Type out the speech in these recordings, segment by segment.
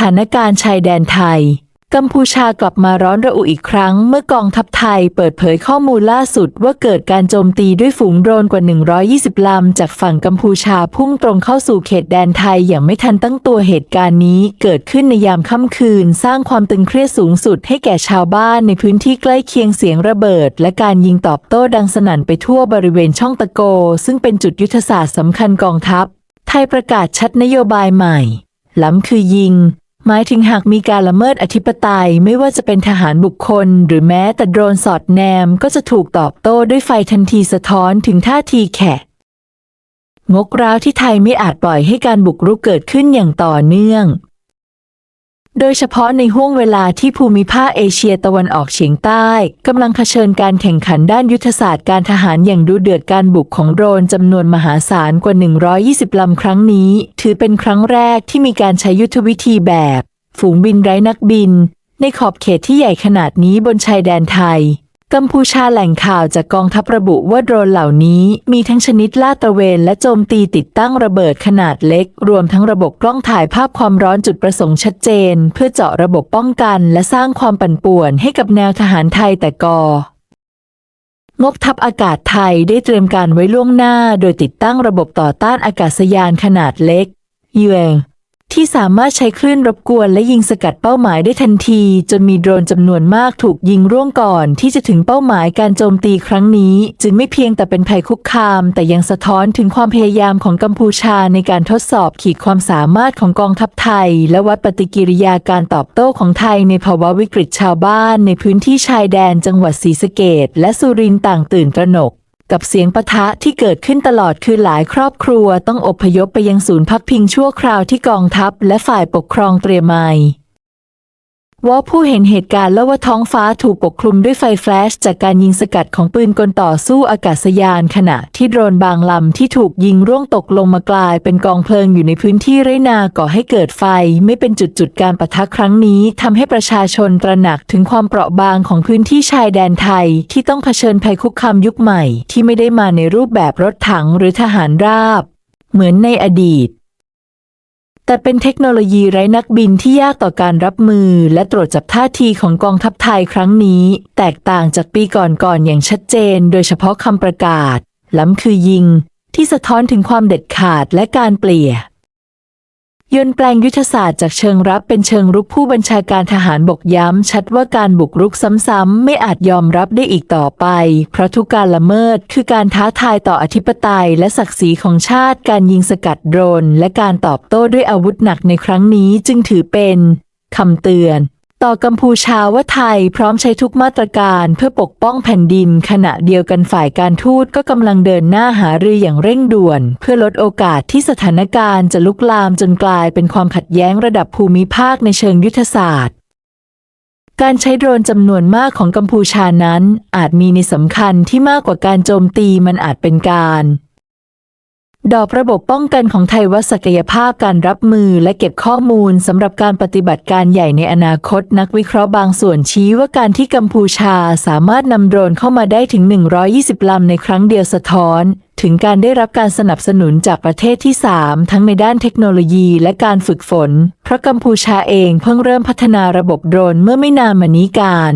ถานการณ์ชายแดนไทย กัมพูชากลับมาร้อนระอุอีกครั้ง เมื่อกองทัพไทยเปิดเผยข้อมูลล่าสุดว่าเกิดการโจมตีด้วยฝูงโดรนกว่า 120 ลำ จากฝั่งกัมพูชาพุ่งตรงเข้าสู่เขตแดนไทยอย่างไม่ทันตั้งตัวเหตุการณ์นี้ เกิดขึ้นในยามค่ำคืน สร้างความตึงเครียดสูงสุดให้แก่ชาวบ้านในพื้นที่ใกล้เคียงเสียงระเบิด และการยิงตอบโต้ดังสนั่นไปทั่วบริเวณช่องตะโก ซึ่งเป็นจุดยุทธศาสตร์สำคัญกองทัพ ไทยประกาศชัดนโยบายใหม่ ล้ำคือยิง หมายถึงหากมีการละเมิดอธิปไตยไม่ว่าจะเป็นทหารบุคคล หรือแม้แต่โดรนสอดแนมก็จะถูกตอบโต้ด้วยไฟทันทีสะท้อนถึงท่าทีแขกงกร้าวที่ไทยไม่อาจปล่อยให้การบุกรุกเกิดขึ้นอย่างต่อเนื่อง โดยเฉพาะในห่วงเวลาที่ภูมิภาคเอเชียตะวันออกเฉียงใต้กำลังเผชิญการแข่งขันด้านยุทธศาสตร์การทหารอย่างดูเดือดการบุกของโดรนจำนวนมหาศาลกว่า 120 ลำครั้งนี้ ถือเป็นครั้งแรกที่มีการใช้ยุทธวิธีแบบ ฝูงบินไร้นักบิน ในขอบเขตที่ใหญ่ขนาดนี้บนชายแดนไทย กัมพูชาแหล่งข่าวจากกองทัพระบุว่าโดรนเหล่านี้มีทั้งชนิดลาดตระเวนและโจมตีติดตั้งระเบิดขนาดเล็ก รวมทั้งระบบกล้องถ่ายภาพความร้อนจุดประสงค์ชัดเจน เพื่อเจาะระบบป้องกันและสร้างความปั่นป่วนให้กับแนวทหารไทยแต่กองบทัพอากาศไทยได้เตรียมการไว้ล่วงหน้า โดยติดตั้งระบบต่อต้านอากาศยานขนาดเล็ก UAV ที่สามารถใช้คลื่นรบกวนและยิงสกัดเป้าหมายได้ทันที จนมีโดรนจำนวนมากถูกยิงร่วงก่อนที่จะถึงเป้าหมายการโจมตีครั้งนี้ จึงไม่เพียงแต่เป็นภัยคุกคาม แต่ยังสะท้อนถึงความพยายามของกัมพูชาในการทดสอบขีดความสามารถของกองทัพไทย และวัดปฏิกิริยาการตอบโต้ของไทยในภาวะวิกฤตชาวบ้าน ในพื้นที่ชายแดนจังหวัดศรีสะเกดและสุรินทร์ต่างตื่นตระหนก กับเสียงปะทะที่เกิดขึ้นตลอดคือหลายครอบครัวต้องอพยพไปยังศูนย์พักพิงชั่วคราวที่กองทัพและฝ่ายปกครองเตรียมไม้ ว่าผู้เห็นเหตุการณ์เล่าว่าท้องฟ้าถูกปกคลุมด้วยไฟแฟลชจากการยิงสกัดของปืนกลต่อสู้อากาศยานขณะที่โดรนบางลำที่ถูกยิงร่วงตกลงมากลายเป็นกองเพลิงอยู่ในพื้นที่ไรนาก่อให้เกิดไฟ ไม่เป็นจุดจุดการปะทะครั้งนี้ทำให้ประชาชนตระหนักถึงความเปราะบางของพื้นที่ชายแดนไทย ที่ต้องเผชิญภัยคุกคามยุคใหม่ ที่ไม่ได้มาในรูปแบบรถถังหรือทหารราบ เหมือนในอดีต แต่เป็นเทคโนโลยีไร้นักบินที่ยากต่อการรับมือ และตรวจจับท่าทีของกองทัพไทยครั้งนี้ แตกต่างจากปีก่อนๆอย่างชัดเจน โดยเฉพาะคำประกาศ ล้ำคือยิง ที่สะท้อนถึงความเด็ดขาดและการเปลี่ย ยนแปลงยุทธศาสตร์จากเชิงรับเป็นเชิงรุกผู้บัญชาการทหารบกย้ำชัดว่าการบุกรุกซ้ำๆไม่อาจยอมรับได้อีกต่อไป เพราะทุกการละเมิดคือการท้าทายต่ออธิปไตยและศักดิ์ศรีของชาติการยิงสกัดโดรน และการตอบโต้ด้วยอาวุธหนักในครั้งนี้จึงถือเป็นคำเตือน ต่อกัมพูชาว่าไทยพร้อมใช้ทุกมาตรการเพื่อปกป้องแผ่นดิน ขณะเดียวกันฝ่ายการทูตก็กำลังเดินหน้าหารืออย่างเร่งด่วน เพื่อลดโอกาสที่สถานการณ์จะลุกลามจนกลายเป็นความขัดแย้งระดับภูมิภาคในเชิงยุทธศาสตร์ การใช้โดรนจำนวนมากของกัมพูชานั้น อาจมีในสำคัญที่มากกว่าการโจมตีมันอาจเป็นการ ดอกระบบป้องกันของไทยว่าศักยภาพการรับมือและเก็บข้อมูลสำหรับการปฏิบัติการใหญ่ในอนาคต นักวิเคราะห์บางส่วนชี้ว่าการที่กัมพูชาสามารถนำโดรนเข้ามาได้ถึง 120 ลำในครั้งเดียวสะท้อน ถึงการได้รับการสนับสนุนจากประเทศที่ 3 ทั้งในด้านเทคโนโลยีและการฝึกฝน เพราะกัมพูชาเองเพิ่งเริ่มพัฒนาระบบโดรนเมื่อไม่นานมานี้การ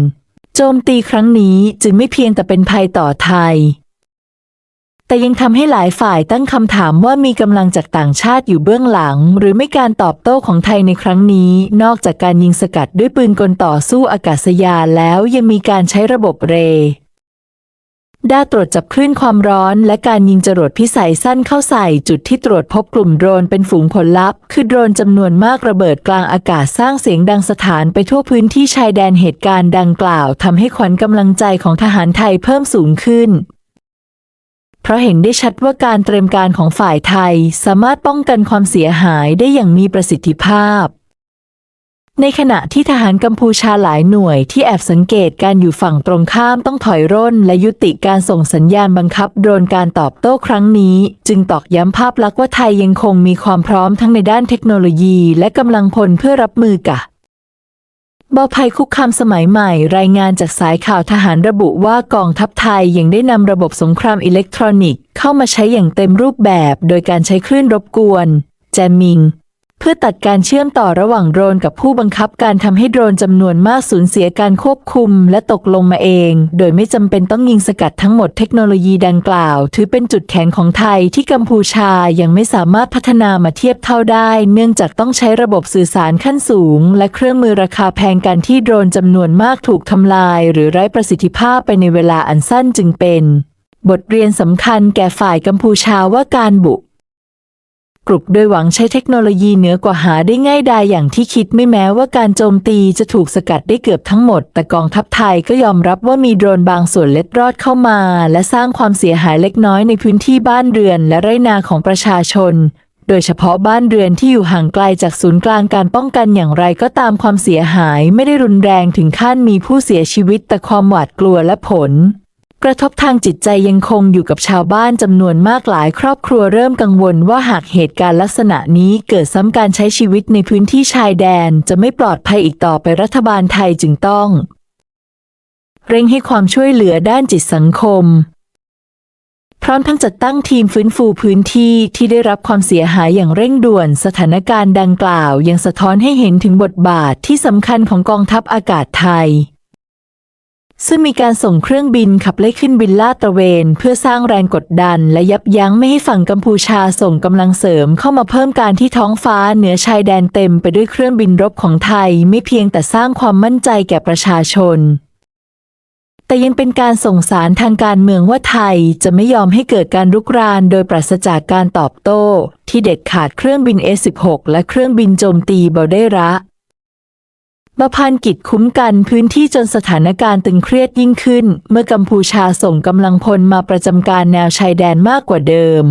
โจมตีครั้งนี้จึงไม่เพียงแต่เป็นภัยต่อไทย แต่ยังทำให้หลายฝ่ายตั้งคำถามว่ามีกำลังจากต่างชาติอยู่เบื้องหลัง หรือไม่การตอบโต้ของไทยในครั้งนี้ นอกจากการยิงสกัดด้วยปืนกลต่อสู้อากาศยานแล้วยังมีการใช้ระบบเรด้าตรวจจับคลื่นความร้อน และการยิงจรวดพิสัยสั้นเข้าใส่จุดที่ตรวจพบกลุ่มโดรนเป็นฝูงผลลัพธ์ คือโดรนจำนวนมากระเบิดกลางอากาศสร้างเสียงดังสถานไปทั่วพื้นที่ชายแดนเหตุการณ์ดังกล่าวทำให้ขวัญกำลังใจของทหารไทยเพิ่มสูงขึ้น เพราะเห็นได้ชัดว่าการเตรียมการของฝ่ายไทยสามารถป้องกันความเสียหายได้อย่างมีประสิทธิภาพ ในขณะที่ทหารกัมพูชาหลายหน่วยที่แอบสังเกตการอยู่ฝั่งตรงข้ามต้องถอยร่น และยุติการส่งสัญญาณบังคับโดรนการตอบโต้ครั้งนี้ จึงตอกย้ำภาพลักษณ์ว่าไทยยังคงมีความพร้อมทั้งในด้านเทคโนโลยี และกำลังพลเพื่อรับมือกับ บอภัยคุกคามสมัยใหม่ รายงานจากสายข่าวทหารระบุว่ากองทัพไทยยังได้นำระบบสงครามอิเล็กทรอนิกส์เข้ามาใช้อย่างเต็มรูปแบบ โดยการใช้คลื่นรบกวน แจมิง เพื่อตัดการเชื่อมต่อระหว่างโดรนกับผู้บังคับการทำให้โดรนจำนวนมากสูญเสียการควบคุมและตกลงมาเอง โดยไม่จำเป็นต้องยิงสกัดทั้งหมดเทคโนโลยีดังกล่าว ถือเป็นจุดแข็งของไทยที่กัมพูชายังไม่สามารถพัฒนามาเทียบเท่าได้ เนื่องจากต้องใช้ระบบสื่อสารขั้นสูง และเครื่องมือราคาแพงการที่โดรนจำนวนมากถูกทำลาย หรือไร้ประสิทธิภาพไปในเวลาอันสั้นจึงเป็น บทเรียนสำคัญแก่ฝ่ายกัมพูชาว่าการบุก กรุกโดยหวังใช้เทคโนโลยีเหนือกว่าหาได้ง่ายดายอย่างที่คิดไม่แม้ว่าการโจมตีจะถูกสกัดได้เกือบทั้งหมด แต่กองทัพไทยก็ยอมรับว่ามีโดรนบางส่วนเล็ดรอดเข้ามา และสร้างความเสียหายเล็กน้อยในพื้นที่บ้านเรือนและไร่นาของประชาชน โดยเฉพาะบ้านเรือนที่อยู่ห่างไกลจากศูนย์กลางการป้องกันอย่างไรก็ตามความเสียหายไม่ได้รุนแรงถึงขั้นมีผู้เสียชีวิตแต่ความหวาดกลัวและผล กระทบทางจิตใจยังคงอยู่กับชาวบ้านจำนวนมากหลายครอบครัวเริ่มกังวลว่าหากเหตุการณ์ลักษณะนี้เกิดซ้ำการใช้ชีวิตในพื้นที่ชายแดนจะไม่ปลอดภัยอีกต่อไปรัฐบาลไทยจึงต้อง เร่งให้ความช่วยเหลือด้านจิตสังคม พร้อมทั้งจัดตั้งทีมฟื้นฟูพื้นที่ที่ได้รับความเสียหายอย่างเร่งด่วนสถานการณ์ดังกล่าว ยังสะท้อนให้เห็นถึงบทบาทที่สำคัญของกองทัพอากาศไทย ซึ่งมีการส่งเครื่องบินขับไล่ขึ้นบินลาดตระเวน เพื่อสร้างแรงกดดัน และยับยั้งไม่ให้ฝั่งกัมพูชาส่งกำลังเสริมเข้ามาเพิ่มการที่ท้องฟ้าเหนือชายแดนเต็มไปด้วยเครื่องบินรบของไทย ไม่เพียงแต่สร้างความมั่นใจแก่ประชาชน แต่ยังเป็นการส่งสารทางการเมืองว่าไทยจะไม่ยอมให้เกิดการรุกรานโดยปราศจากการตอบโต้ ที่เด็ดขาดเครื่องบิน A-16 และเครื่องบินโจมตีบอได้ระ มาพันกิจคุ้มกันพื้นที่จนสถานการณ์ตึงเครียดยิ่งขึ้น เมื่อกัมพูชาส่งกำลังพลมาประจำการแนวชายแดนมากกว่าเดิม